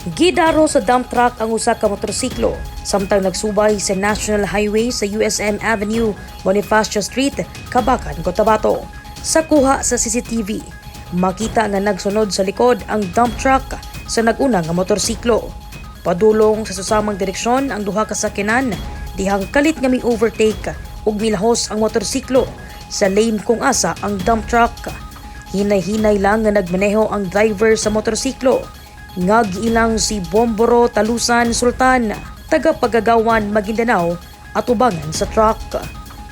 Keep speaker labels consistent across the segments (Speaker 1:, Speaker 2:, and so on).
Speaker 1: Gidaro sa dump truck ang usa ka motorsiklo samtang nagsubay sa National Highway sa USM Avenue, Bonifacio Street, Kabakan, Cotabato. Sa kuha sa CCTV, makita nga nagsunod sa likod ang dump truck sa naguna nga motorsiklo. Padulong sa susamang direksyon ang duha ka sakyanan dihang kalit nga mi overtake ug milahos ang motorsiklo sa lane kung asa ang dump truck. Hinay-hinay lang nga nagmaneho ang driver sa motorsiklo. Nga giilang si Bomboro Talusan Sultan, taga Pagagawan, Maguindanao at ubangan sa truck.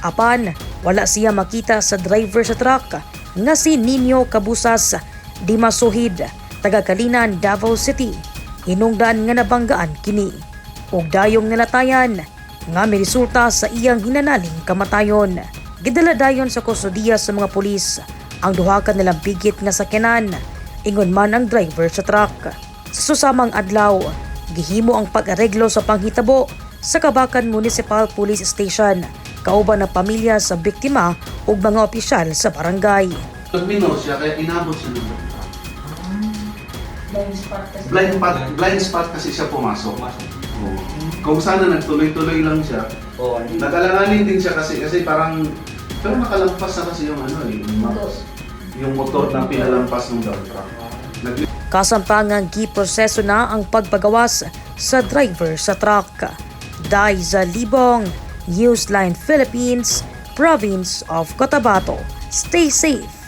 Speaker 1: Apan, wala siya makita sa driver sa truck nga si Nino Cabusas Dimasuhid, taga Kalinan, Davao City. Hinungdan nga nabanggaan kini. Ug dayong nalatayan nga may resulta sa iyang hinanaling kamatayon. Gidala dayon sa kustodiya sa mga pulis ang duha ka nilang bigit nga sakyanan. Ingon man ang driver sa truck. Sa susamang adlaw, gihimo ang pag-areglo sa panghitabo sa Kabakan Municipal Police Station kauban ng pamilya sa biktima ug mga opisyal sa barangay.
Speaker 2: Nagmino siya kaya inabot siya ng.
Speaker 3: Blind spot kasi.
Speaker 2: Blind spot, blind spot kasi siya pumasok. Oo. Kung sana nagtuloy-tuloy lang siya,
Speaker 4: Oo,
Speaker 2: nag-alanganin din siya kasi kasi parang pero nakalampas na kasi yung ano eh, yung,
Speaker 3: Motor.
Speaker 2: yung motor na pinalampas ng dump truck.
Speaker 1: Kasampangan giproseso na ang pagpagawas sa driver sa truck. Daiza Libong, Newsline Philippines, Province of Cotabato. Stay safe